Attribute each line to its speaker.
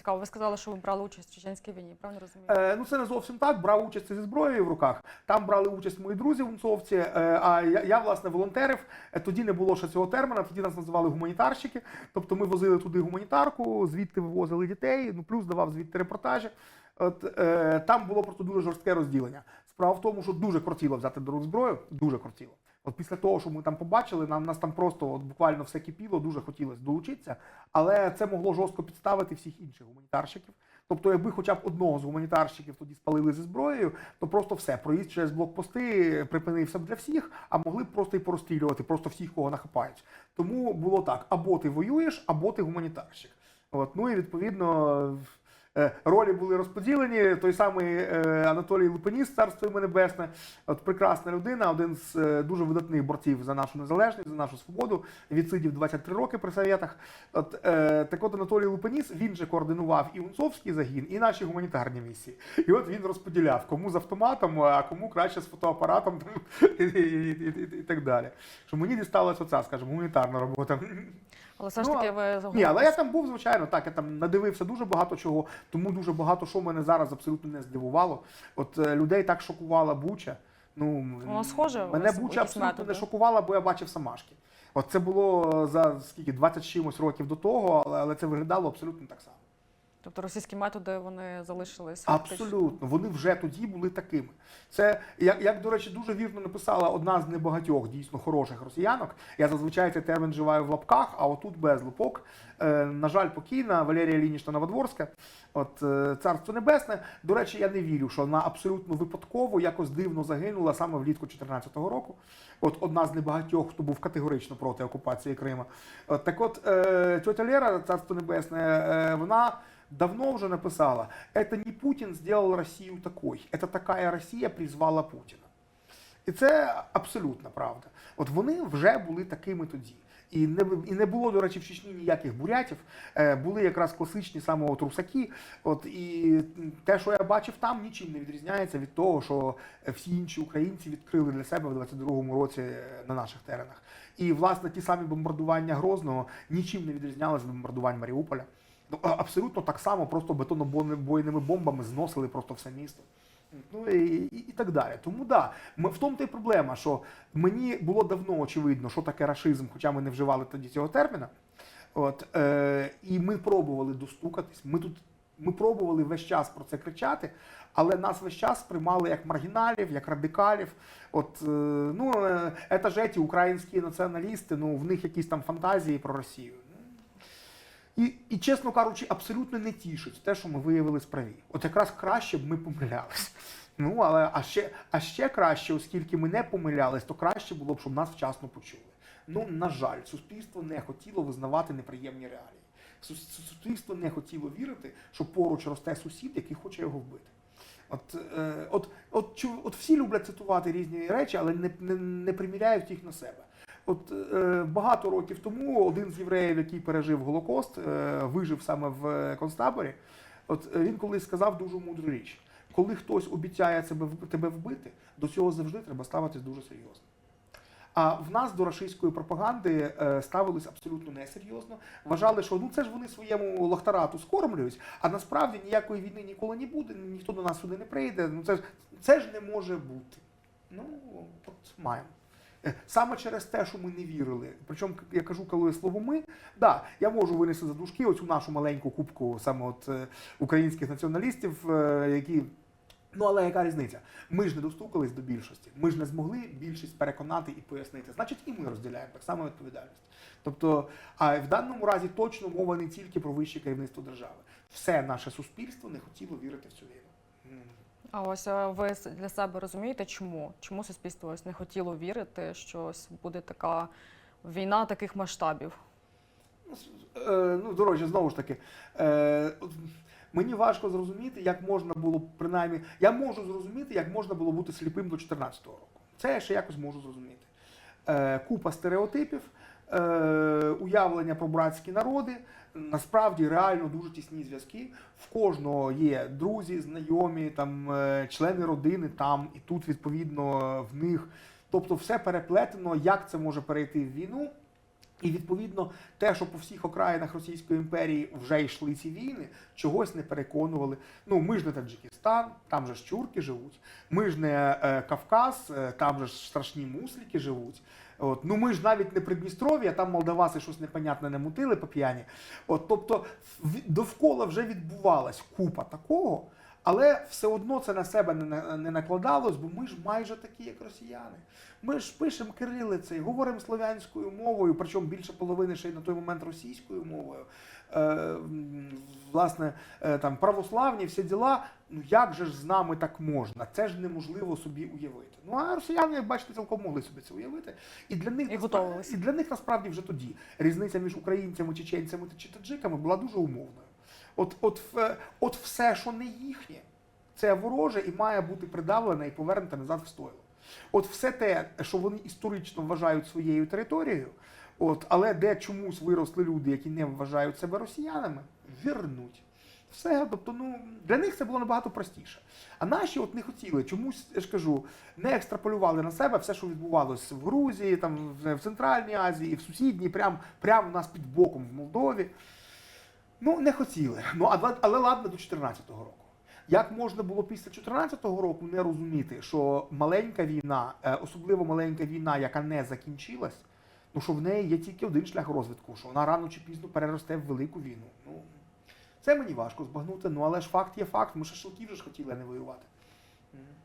Speaker 1: цікаво. Ви сказали, що ви брали участь в чеченській війні, правильно розумію?
Speaker 2: Е, ну це не зовсім так. Брав участь зі зброєю в руках. Там брали участь мої друзі унцовці. Е, а я, я власне волонтерив. Е, тоді не було ще цього терміна. Тоді нас називали гуманітарщики. Тобто ми возили туди гуманітарку, звідти вивозили дітей. Ну плюс давав звідти репортажі. От е, там було просто дуже жорстке розділення. Справа в тому, що дуже кортіло взяти до рук зброю. Дуже кортіло. От після того, що ми там побачили, нам нас там просто от буквально все кипіло, дуже хотілося долучитися, але це могло жорстко підставити всіх інших гуманітарщиків. Тобто, якби хоча б одного з гуманітарщиків тоді спалили зі зброєю, то просто все, проїзд через блокпости припинився б для всіх, а могли б просто і порозстрілювати, просто всіх, кого нахапають. Тому було так: або ти воюєш, або ти гуманітарщик. От, ну і відповідно. Е, Ролі були розподілені. Той самий е, Анатолій Лупеніс, царство йому небесне, от прекрасна людина, один з е, дуже видатних борців за нашу незалежність, за нашу свободу. Відсидів 23 роки при совєтах. От так от Анатолій Лупеніс, він же координував і Унцовський загін, і наші гуманітарні місії. І от він розподіляв, кому з автоматом, а кому краще з фотоапаратом і, і, і, і, і так далі. Що мені дісталася оця, скажімо, гуманітарна робота.
Speaker 1: Але все ж
Speaker 2: ну,
Speaker 1: таки ви
Speaker 2: Ні, але я там був, звичайно, так, я там надивився дуже багато чого, тому дуже багато що мене зараз абсолютно не здивувало. От е, людей так шокувала Буча. Ну,
Speaker 1: Воно схоже,
Speaker 2: мене Буча
Speaker 1: якісь
Speaker 2: абсолютно
Speaker 1: методи?
Speaker 2: не шокувала, бо я бачив самашки. От це було за скільки 20 чимось років до того, але, але це виглядало абсолютно так само.
Speaker 1: Тобто російські методи вони залишились.
Speaker 2: Абсолютно, вони вже тоді були такими. Це як, як до речі, дуже вірно написала одна з небагатьох дійсно хороших росіянок. Я зазвичай цей термін вживаю в лапках, а отут без лапок. Е, на жаль, покійна Валерія Лінічна Новодворська. От е, царство небесне. До речі, я не вірю, що вона абсолютно випадково якось дивно загинула саме влітку 2014 року. От одна з небагатьох, хто був категорично проти окупації Крима. От, так от е, тетя Лера, царство небесне, е, вона. Давно уже написала, это не Путин сделал Россию такой, это такая Росія призвала Путіна. І це абсолютна правда. От вони вже були такими тоді. І не, і не було, до речі, в Чечні ніяких бурятів. Е, були якраз класичні саме от русаки. От, і те, що я бачив там, нічим не відрізняється від того, що всі інші українці відкрили для себе в 22-му році е, на наших теренах. І, власне, ті самі бомбардування Грозного нічим не відрізнялися від бомбардувань Маріуполя. Ну, абсолютно так само, просто бетонобойними бомбами зносили просто все місто. Ну і, і, і так далі. Тому да, ми, в тому та й проблема, що мені було давно очевидно, що таке рашизм, хоча ми не вживали тоді цього терміна. От, е, і ми пробували достукатись. Ми тут ми пробували весь час про це кричати, але нас весь час сприймали як маргіналів, як радикалів. От, е, ну, е, це ж ті українські націоналісти, ну, в них якісь там фантазії про Росію. І, і, чесно кажучи, абсолютно не тішить те, що ми виявились праві. От якраз краще б ми помилялись. Ну, але а ще, а ще краще, оскільки ми не помилялись, то краще було б, щоб нас вчасно почули. Ну, на жаль, суспільство не хотіло визнавати неприємні реалії. Суспільство не хотіло вірити, що поруч росте сусід, який хоче його вбити. От, е, от, от, чу- от всі люблять цитувати різні речі, але не, не, не приміряють їх на себе. От е, багато років тому один з євреїв, який пережив Голокост, е, вижив саме в е, концтаборі. От е, він колись сказав дуже мудру річ: коли хтось обіцяє себе тебе вбити, до цього завжди треба ставитись дуже серйозно. А в нас до рашистської пропаганди е, ставились абсолютно несерйозно. Вважали, що ну це ж вони своєму лахтарату скормлюють, а насправді ніякої війни ніколи не буде, ніхто до нас сюди не прийде. Ну це ж це ж не може бути. Ну от маємо. Саме через те, що ми не вірили. Причому я кажу, коли слово ми, да, я можу винести за дужки оцю нашу маленьку кубку саме от е, українських націоналістів, е, які. Ну але яка різниця? Ми ж не достукались до більшості. Ми ж не змогли більшість переконати і пояснити. Значить, і ми розділяємо так само відповідальність. Тобто, а в даному разі точно мова не тільки про вище керівництво держави. Все наше суспільство не хотіло вірити в цю війну.
Speaker 1: А ось е, ви для себе розумієте, чому? Чому суспільство ось не хотіло вірити, що ось буде така війна таких масштабів?
Speaker 2: Ну, е, ну, дорожче, знову ж таки. Е, мені важко зрозуміти, як можна було принаймні. Я можу зрозуміти, як можна було бути сліпим до 2014 року. Це я ще якось можу зрозуміти. Купа стереотипів, уявлення про братські народи. Насправді реально дуже тісні зв'язки. В кожного є друзі, знайомі, там, е, члени родини там, і тут, відповідно, в них. Тобто все переплетено, як це може перейти в війну. І відповідно те, що по всіх окраїнах Російської імперії вже йшли ці війни, чогось не переконували. Ну ми ж не Таджикистан, там же ж чурки живуть. Ми ж не е, Кавказ, е, там же ж страшні мусліки живуть. От ну ми ж навіть не Придністров'я, там молдаваси щось непонятне не мутили по п'яні. От, тобто довкола вже відбувалась купа такого. Але все одно це на себе не, накладалось, бо ми ж майже такі, як росіяни. Ми ж пишемо кирилицею, говоримо слов'янською мовою, причому більше половини ще й на той момент російською мовою. Е, власне, е, там православні всі діла. Ну як же ж з нами так можна? Це ж неможливо собі уявити. Ну а росіяни, як бачите, цілком могли собі це уявити. І для них
Speaker 1: І
Speaker 2: насправді- і для них насправді вже тоді різниця між українцями, чеченцями та чи таджиками була дуже умовною. От, от, от все, що не їхнє, це вороже і має бути придавлене і повернуте назад в стойло. От все те, що вони історично вважають своєю територією, от, але де чомусь виросли люди, які не вважають себе росіянами, вернуть. Все, тобто, ну для них це було набагато простіше. А наші от не хотіли чомусь, я ж кажу, не екстраполювали на себе все, що відбувалося в Грузії, там в Центральній Азії, в сусідній, прям, прям у нас під боком в Молдові. Ну, не хотіли. Ну, а, ла- але ладно до 14-го року. Як можна було після 14-го року не розуміти, що маленька війна, е, особливо маленька війна, яка не закінчилась, ну що в неї є тільки один шлях розвитку, що вона рано чи пізно переросте в велику війну. Ну, це мені важко збагнути, ну але ж факт є факт. Ми ще шелків вже ж хотіли не воювати.